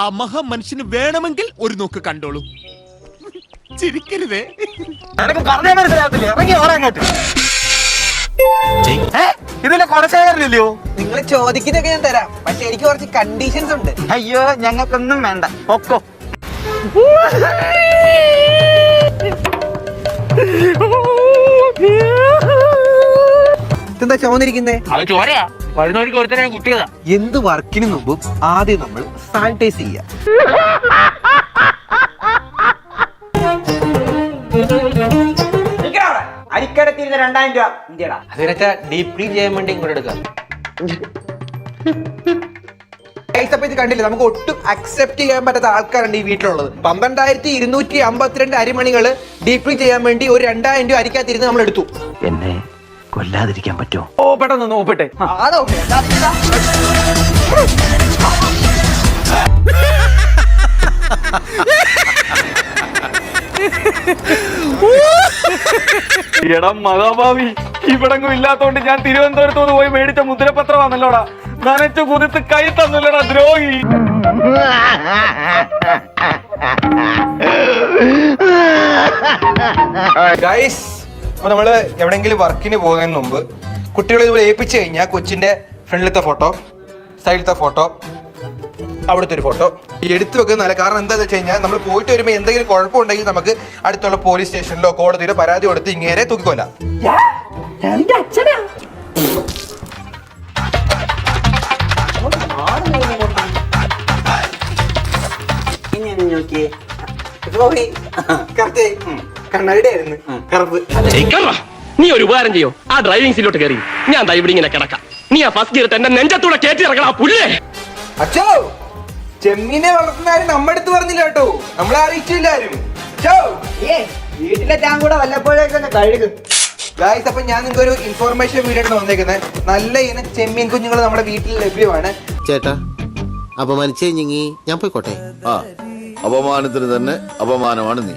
ആ മഹാമനുഷ്യന് വേണമെങ്കിൽ ഒരു നോക്ക് കണ്ടോളൂ. ചിരിക്കരുതേ. നിനക്ക് പറഞ്ഞാൽ മനസ്സിലാകത്തില്ല ഇറങ്ങി ഓരങ്ങോട്ട് ഇതിലെ കൊടശേഖരനില്ലയോ നിങ്ങൾ ചോദിക്കുന്നൊക്കെ ഞാൻ തരാം. പക്ഷെ എനിക്ക് കുറച്ച് കണ്ടീഷൻസ് ഉണ്ട്. അയ്യോ ഞങ്ങൾക്കൊന്നും വേണ്ട. ഒക്കോ ഇതെന്താ ചോന്നിരിക്കുന്നേ? അത് ചോരയാ. വഴുന്നോടിക്ക് ഒരുത്തനെ കുട്ടിയതാ എന്ത് വർക്കിന് മുമ്പും ആദ്യം നമ്മൾ സാനിറ്റൈസ് ചെയ്യാം. അരിക്കടത്തിരുന്ന രണ്ടായിരം രൂപ ഇന്ത്യടാ. അതിനൊക്കെ ഡീപ് ക്ലീൻ ചെയ്യാൻ വേണ്ടി ഇങ്ങോട്ട് എടുക്കാം. ഗൈസ് അപ്പൊ ഇത് കണ്ടില്ലേ? നമുക്ക് ഒട്ടും അക്സെപ്റ്റ് ചെയ്യാൻ പറ്റാത്ത ആൾക്കാരുണ്ട് ഈ വീട്ടിലുള്ളത്. പന്ത്രണ്ടായിരത്തി ഇരുന്നൂറ്റി അമ്പത്തിരണ്ട് അരിമണികൾ ഡീപ് ക്ലീൻ ചെയ്യാൻ വേണ്ടി ഒരു രണ്ടായിരം രൂപ അരിക്കാതിരുന്ന് നമ്മൾ എടുത്തു എന്നെ കൊല്ലാതിരിക്കാൻ പറ്റുമോ? ഓ പെട്ടെന്ന് നോക്കട്ടെ എടം മഹാഭാവി ഇവിടെങ്ങും ഇല്ലാത്തോണ്ട് ഞാൻ തിരുവനന്തപുരത്തോട് പോയി മേടിച്ച മുദ്രപത്രമാണല്ലോടാ. നനച്ചു കുതിത്ത് കൈ തന്നില്ലടാ ദ്രോഹി. ഗൈസ് അപ്പൊ നമ്മൾ എവിടെങ്കിലും വർക്കിന് പോകുന്നതിന് മുമ്പ് കുട്ടികളെ ഇതുപോലെ ഏൽപ്പിച്ചു കഴിഞ്ഞാൽ കൊച്ചിന്റെ ഫ്രണ്ടിലത്തെ ഫോട്ടോ സൈഡിലത്തെ ഫോട്ടോ അവിടുത്തെ ഒരു ഫോട്ടോ. ഈ എടുത്തു വെക്കുന്നത് നല്ല കാരണം എന്താണെന്ന് വെച്ച് കഴിഞ്ഞാൽ നമ്മൾ പോയിട്ട് വരുമ്പോൾ എന്തെങ്കിലും കുഴപ്പമുണ്ടെങ്കിൽ നമുക്ക് അടുത്തുള്ള പോലീസ് സ്റ്റേഷനിലോ കോടതിയിലോ പരാതി കൊടുത്ത് ഇങ്ങേരെ തൂക്കിക്കൊല്ലാം. കണ്ണാടിയുടെ ആയിരുന്നു കറുപ്പ് കേറാ. നീ ഒരു ഉപകാരം ചെയ്യോ? ആ ഡ്രൈവിംഗ് സീറ്റിലോട്ട് കയറി. ഞാൻ ഇവിടെ ഇങ്ങനെ കിടക്കാം. നീ ആ ഫസ്റ്റ് ഗിയർ എന്റെ നെഞ്ചത്തൂടെ കയറ്റി ഇറക്കണം ആ പുല്ലേ? അച്ഛോ ചെമ്മീനെ വളർത്തുന്ന ആരും നമ്മുടെ അടുത്ത് പറഞ്ഞില്ല കേട്ടോ. നമ്മളെ അറിയിച്ചില്ല ആരും. വീട്ടിലെ ഞാൻ കൂടെ വല്ലപ്പോഴേക്കൊന്ന് കഴുകും. ഗായ്സ് അപ്പൊ ഞാൻ നിങ്ങൾക്ക് ഒരു ഇൻഫോർമേഷൻ വീഡിയോ വന്നേക്കുന്നത് നല്ല ഇനം ചെമ്മീൻ കുഞ്ഞുങ്ങൾ നമ്മുടെ വീട്ടിൽ ലഭ്യമാണ്. ചേട്ടാ അപമാനിച്ചേ ഞാൻ പോയിക്കോട്ടെ? ആ അപമാനത്തിന് തന്നെ അപമാനമാണ് നീ.